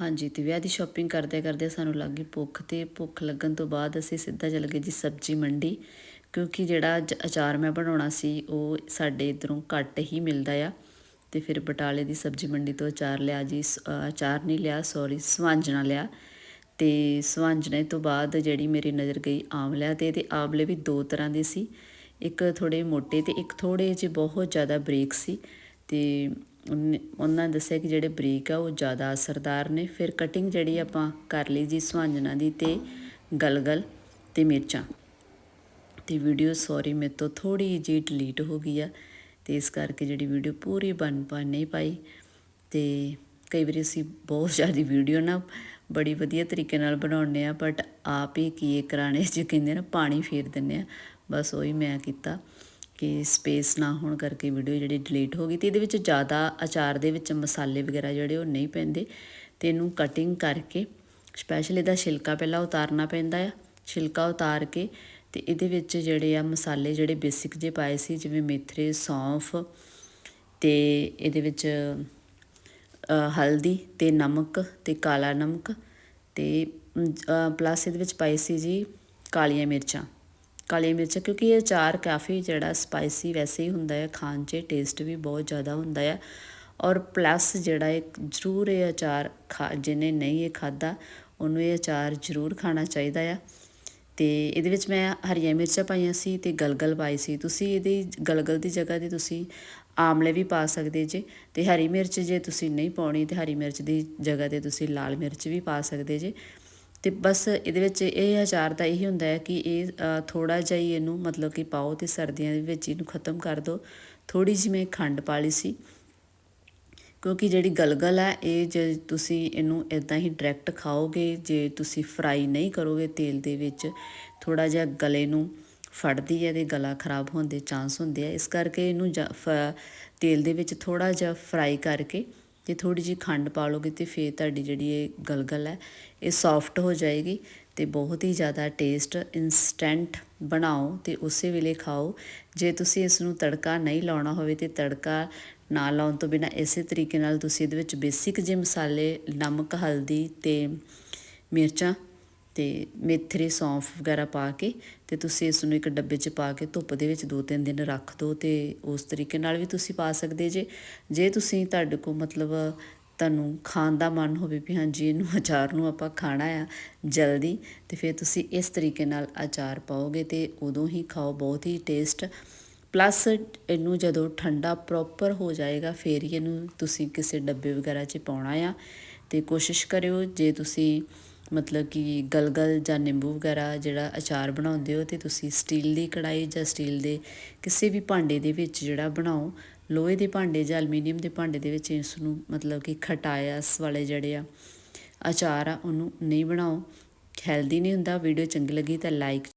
ਹਾਂਜੀ, ਤੇ ਵਿਆਹ ਦੀ ਸ਼ਾਪਿੰਗ ਕਰਦੇ ਕਰਦੇ ਸਾਨੂੰ ਲੱਗ ਗਈ ਭੁੱਖ ਤੇ ਭੁੱਖ ਲੱਗਣ ਤੋਂ ਬਾਅਦ ਅਸੀਂ ਸਿੱਧਾ ਚੱਲ ਗਏ ਜੀ ਸਬਜ਼ੀ ਮੰਡੀ, ਕਿਉਂਕਿ ਜਿਹੜਾ ਅੱਜ ਅਚਾਰ ਮੈਂ ਬਣਾਉਣਾ ਸੀ, ਉਹ ਸਾਡੇ ਇਧਰੋਂ ਘੱਟ ਹੀ ਮਿਲਦਾ ਆ। ਤੇ ਫਿਰ ਬਟਾਲੇ ਦੀ ਸਬਜ਼ੀ ਮੰਡੀ ਤੋਂ ਅਚਾਰ ਲਿਆ ਜੀ, ਸ- ਅਚਾਰ ਨਹੀਂ ਲਿਆ ਸੌਰੀ ਸਵਾਂਜਣਾ ਲਿਆ। ਤੇ ਸਵਾਂਜਣੇ ਤੋਂ ਬਾਅਦ ਜਿਹੜੀ ਮੇਰੀ ਨਜ਼ਰ ਗਈ ਆਮਲਿਆਂ ਤੇ ਤੇ ਆਮਲੇ ਵੀ ਦੋ ਤਰ੍ਹਾਂ ਦੇ ਸੀ। ਇੱਕ ਥੋੜੇ ਮੋਟੇ ਤੇ ਇੱਕ ਥੋੜੇ ਜਿਹੇ ਬਹੁਤ ਜ਼ਿਆਦਾ ਬਰੀਕ ਸੀ। ਤੇ ਉਹਨੇ- ਉਹਨਾਂ ਨੇ ਦੱਸਿਆ ਕਿ ਜਿਹੜੇ ਬਰੀਕ ਆ, ਉਹ ਜ਼ਿਆਦਾ ਅਸਰਦਾਰ ਨੇ। ਫਿਰ ਕਟਿੰਗ ਜਿਹੜੀ ਆਪਾਂ ਕਰ ਲਈ ਜੀ ਸੁਹਾਂਜਣਾ ਦੀ ਤੇ ਗਲਗਲ ਤੇ ਮਿਰਚਾਂ। ਤੇ ਵੀਡੀਓ ਸੌਰੀ ਮੇਰੇ ਤੋਂ ਥੋੜੀ ਜਿਹੀ ਡਿਲੀਟ ਹੋ ਗਈ ਆ ਤੇ ਇਸ ਕਰਕੇ ਜਿਹੜੀ ਵੀਡੀਓ ਪੂਰੀ ਬਣ ਪਾ ਨਹੀਂ ਪਾਈ। ਤੇ ਕਈ ਵਾਰੀ ਅਸੀਂ ਬਹੁਤ ਜ਼ਿਆਦਾ ਵੀਡੀਓ ਨਾ ਬੜੀ ਵਧੀਆ ਤਰੀਕੇ ਨਾਲ ਬਣਾਉਂਦੇ ਆ ਬਟ ਆਪ ਹੀ ਕੀ ਕਰਾਣੇ ਚ ਕਹਿੰਦੇ ਨਾ ਪਾਣੀ ਫੇਰ ਦਿੰਦੇ ਆ। ਬਸ ਉਹੀ ਮੈਂ ਕੀਤਾ। ਕਿ ਸਪੇਸ ਨਾ ਹੋਣ ਕਰਕੇ ਵੀਡੀਓ ਜਿਹੜੀ ਡਿਲੀਟ ਹੋ ਗਈ ਤੇ ਇਹਦੇ ਵਿੱਚ ਜ਼ਿਆਦਾ ਅਚਾਰ ਦੇ ਵਿੱਚ ਮਸਾਲੇ ਵਗੈਰਾ ਜਿਹੜੇ ਉਹ ਨਹੀਂ ਪੈਂਦੇ ਤੇ ਇਹਨੂੰ ਕਟਿੰਗ ਕਰਕੇ ਸਪੈਸ਼ਲ ਇਹਦਾ ਛਿਲਕਾ ਪਹਿਲਾਂ ਉਤਾਰਨਾ ਪੈਂਦਾ ਆ, ਛਿਲਕਾ ਉਤਾਰ ਕੇ ਤੇ ਇਹਦੇ ਵਿੱਚ ਜਿਹੜੇ ਆ ਮਸਾਲੇ ਜਿਹੜੇ ਬੇਸਿਕ ਜੇ ਪਾਏ ਸੀ, ਜਿਵੇਂ ਮੇਥਰੇ ਸੌਂਫ ਤੇ ਇਹਦੇ ਵਿੱਚ ਹਲਦੀ ਤੇ ਨਮਕ ਤੇ ਕਾਲਾ ਨਮਕ ਤੇ ਪਲੱਸ ਇਹਦੇ ਵਿੱਚ ਪਾਈ ਸੀ ਜੀ ਕਾਲੀਆਂ ਮਿਰਚਾਂ। ਕਾਲੀ ਮਿਰਚ, ਕਿਉਂਕਿ ਇਹ ਅਚਾਰ ਕਾਫੀ ਜਿਹੜਾ ਸਪਾਈਸੀ ਵੈਸੇ ਹੀ ਹੁੰਦਾ ਹੈ, ਖਾਣ 'ਚ ਟੇਸਟ ਵੀ ਬਹੁਤ ਜ਼ਿਆਦਾ ਹੁੰਦਾ ਹੈ ਔਰ ਪਲੱਸ ਜਿਹੜਾ ਇੱਕ ਜ਼ਰੂਰ ਇਹ ਅਚਾਰ ਖਾ, ਜਿਹਨੇ ਨਹੀਂ ਇਹ ਖਾਦਾ ਉਹਨੂੰ ਇਹ ਅਚਾਰ ਜ਼ਰੂਰ ਖਾਣਾ ਚਾਹੀਦਾ ਆ। ਤੇ ਇਹਦੇ ਵਿੱਚ ਮੈਂ ਹਰੀਆਂ ਮਿਰਚਾਂ ਪਾਈਆਂ ਸੀ ਤੇ ਗਲਗਲ ਪਾਈ ਸੀ। ਤੁਸੀਂ ਇਹਦੀ ਗਲਗਲ ਦੀ ਜਗ੍ਹਾ ਤੇ ਤੁਸੀਂ ਆਮਲੇ ਵੀ ਪਾ ਸਕਦੇ ਜੇ ਤੇ ਹਰੀ ਮਿਰਚ ਜੇ ਤੁਸੀਂ ਨਹੀਂ ਪਾਉਣੀ ਤੇ ਹਰੀ ਮਿਰਚ ਦੀ ਜਗ੍ਹਾ ਤੇ ਤੁਸੀਂ ਲਾਲ ਮਿਰਚ ਵੀ ਪਾ ਸਕਦੇ ਜੇ। ਤੇ ਬਸ ਇਹਦੇ ਵਿੱਚ ਇਹ ਅਚਾਰ ਦਾ ਇਹੀ ਹੁੰਦਾ ਹੈ ਕਿ ਇਹ ਥੋੜਾ ਜਿਹਾ ਹੀ ਇਹਨੂੰ ਮਤਲਬ ਕਿ ਪਾਓ ਤੇ ਸਰਦੀਆਂ ਦੇ ਵਿੱਚ ਇਹਨੂੰ ਖਤਮ ਕਰ ਦਿਓ। ਥੋੜੀ ਜਿਹੀ ਮੈਂ ਖੰਡ ਪਾ ਲਈ ਸੀ। ਕਿਉਂਕਿ ਜਿਹੜੀ ਗਲਗਲ ਹੈ ਇਹ ਜੇ ਤੁਸੀਂ ਇਹਨੂੰ ਇਦਾਂ ਹੀ ਡਾਇਰੈਕਟ ਖਾਓਗੇ, ਜੇ ਤੁਸੀਂ ਫਰਾਈ ਨਹੀਂ ਕਰੋਗੇ ਤੇਲ ਦੇ ਵਿੱਚ ਥੋੜਾ ਜਿਹਾ ਗਲੇ ਨੂੰ ਫੜਦੀ ਹੈ ਤੇ ਗਲਾ ਖਰਾਬ ਹੋਣ ਦੇ ਚਾਂਸ ਹੁੰਦੇ ਆ। ਇਸ ਕਰਕੇ ਇਹਨੂੰ ਜਾਂ, ਫ- ਤੇਲ ਦੇ ਵਿੱਚ ਥੋੜਾ ਜਿਹਾ ਫਰਾਈ ਕਰਕੇ ਤੇ ਥੋੜੀ ਜਿਹੀ ਖੰਡ ਪਾ ਲੋਗੇ ਤੇ ਫੇਰ ਤੁਹਾਡੀ ਜਿਹੜੀ ਇਹ ਗਲਗਲ ਹੈ, ਇਹ ਸੌਫਟ ਹੋ ਜਾਏਗੀ ਤੇ ਬਹੁਤ ਹੀ ਜ਼ਿਆਦਾ ਟੇਸਟ ਇਨਸਟੈਂਟ ਬਣਾਓ ਤੇ ਉਸੇ ਵੇਲੇ ਖਾਓ। ਜੇ ਤੁਸੀਂ ਇਸ ਨੂੰ ਤੜਕਾ ਨਹੀਂ ਲਾਉਣਾ ਹੋਵੇ ਤੇ ਤੜਕਾ ਨਾ ਲਾਉਣ ਤੋਂ ਬਿਨਾ ਇਸੇ ਤਰੀਕੇ ਨਾਲ ਤੁਸੀਂ ਇਹਦੇ ਵਿੱਚ ਬੇਸਿਕ ਜੇ ਮਸਾਲੇ, ਨਮਕ, ਹਲਦੀ ਤੇ ਮਿਰਚਾਂ ਤੇ ਮੇਥਰੇ ਸੌਂਫ ਵਗੈਰਾ ਪਾ ਕੇ ਤੇ ਤੁਸੀਂ ਇਸ ਨੂੰ ਇੱਕ ਡੱਬੇ 'ਚ ਪਾ ਕੇ ਧੁੱਪ ਦੇ ਵਿੱਚ 2-3 ਦਿਨ ਰੱਖ ਦਿਓ ਤੇ ਉਸ ਤਰੀਕੇ ਨਾਲ ਵੀ ਤੁਸੀਂ ਪਾ ਸਕਦੇ ਜੇ। ਜੇ ਤੁਸੀਂ ਤੁਹਾਡੇ ਕੋਲ ਮਤਲਬ ਤੁਹਾਨੂੰ ਖਾਣ ਦਾ ਮਨ ਹੋਵੇ ਵੀ ਹਾਂਜੀ ਇਹਨੂੰ ਅਚਾਰ ਨੂੰ ਆਪਾਂ ਖਾਣਾ ਆ ਜਲਦੀ ਤੇ ਫਿਰ ਤੁਸੀਂ ਇਸ ਤਰੀਕੇ ਨਾਲ ਅਚਾਰ ਪਾਓਗੇ ਤੇ ਉਦੋਂ ਹੀ ਖਾਓ, ਬਹੁਤ ਹੀ ਟੇਸਟ ਪਲੱਸ ਇਹਨੂੰ ਜਦੋਂ ਠੰਡਾ ਪ੍ਰੋਪਰ ਹੋ ਜਾਏਗਾ, ਫਿਰ ਹੀ ਇਹਨੂੰ ਤੁਸੀਂ ਕਿਸੇ ਡੱਬੇ ਵਗੈਰਾ 'ਚ ਪਾਉਣਾ ਆ ਤੇ ਕੋਸ਼ਿਸ਼ ਕਰਿਓ, ਜੇ ਤੁਸੀਂ ਮਤਲਬ ਕਿ ਗਲਗਲ ਜਾਂ ਨਿੰਬੂ ਵਗੈਰਾ ਜਿਹੜਾ ਅਚਾਰ ਬਣਾਉਂਦੇ ਹੋ ਤੇ ਤੁਸੀਂ ਸਟੀਲ ਦੀ ਕੜਾਈ ਜਾਂ ਸਟੀਲ ਦੇ ਕਿਸੇ ਵੀ ਭਾਂਡੇ ਦੇ ਵਿੱਚ ਜਿਹੜਾ ਬਣਾਓ, ਲੋਹੇ ਦੇ ਭਾਂਡੇ ਜਾਂ ਐਲੂਮੀਨੀਅਮ ਦੇ ਭਾਂਡੇ ਦੇ ਵਿੱਚ ਇਸ ਨੂੰ ਮਤਲਬ ਕਿ ਖਟਾਇਸ ਵਾਲੇ ਜਿਹੜੇ ਆ ਅਚਾਰ ਆ, ਉਹਨੂੰ ਨਹੀਂ ਬਣਾਓ। ਹੈਲਦੀ ਨਹੀਂ ਹੁੰਦਾ, ਵੀਡੀਓ ਚੰਗੀ ਲੱਗੀ ਤਾਂ ਲਾਈਕ